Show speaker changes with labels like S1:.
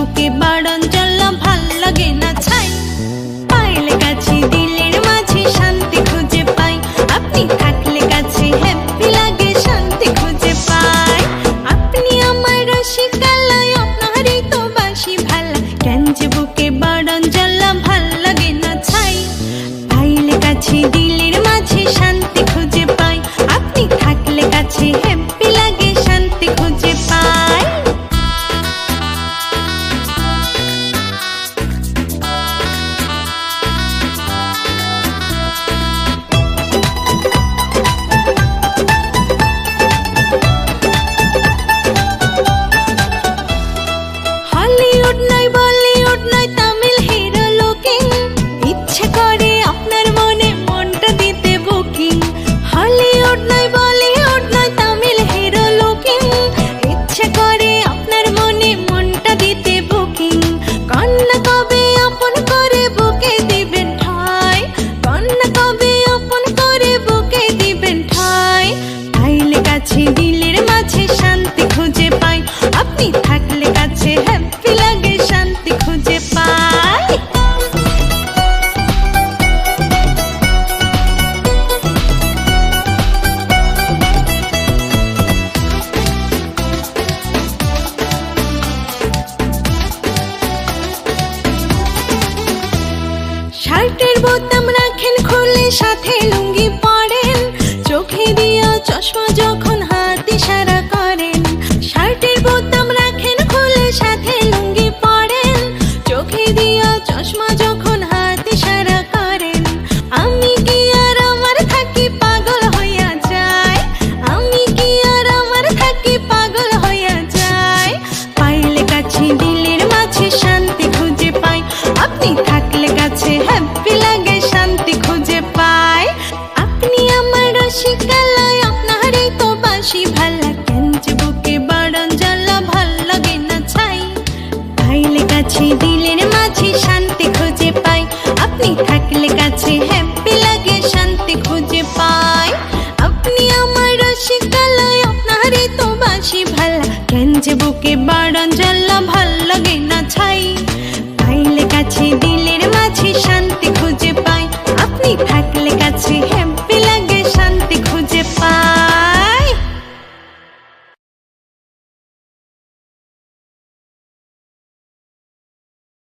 S1: বুকে বাড়ন শার্টের বোতাম রাখেন খুলে সাথে লুঙ্গি পরেন। চোখে দিয়া চশমা যখন হাত ইশারা করেন, শার্টের বোতাম রাখেন খুলে সাথে লুঙ্গি পরেন। চোখে দিয়া চশমা যখন হাত ইশারা করেন, আমি কি আর আমার থাকি পাগল হইয়া যায়? আমি কি আর আমার থাকি পাগল হইয়া যায়? পাইলে কাছে দিলের মাঝে শান্তি খুঁজে পাই, আপনি আপনি থাকলে কাছে হ্যাপি লাগে, শান্তি খুঁজে পাই। আপনি আমার রসিকালয় আপনারই তো বাসি ভালা কেন যে বুকে বাড়ন জ্বালা ভালো লাগে না ছাই। পাইলে কাছে, দিলের মাঝে শান্তি খুঁজে পাই। আপনি থাকলে কাছে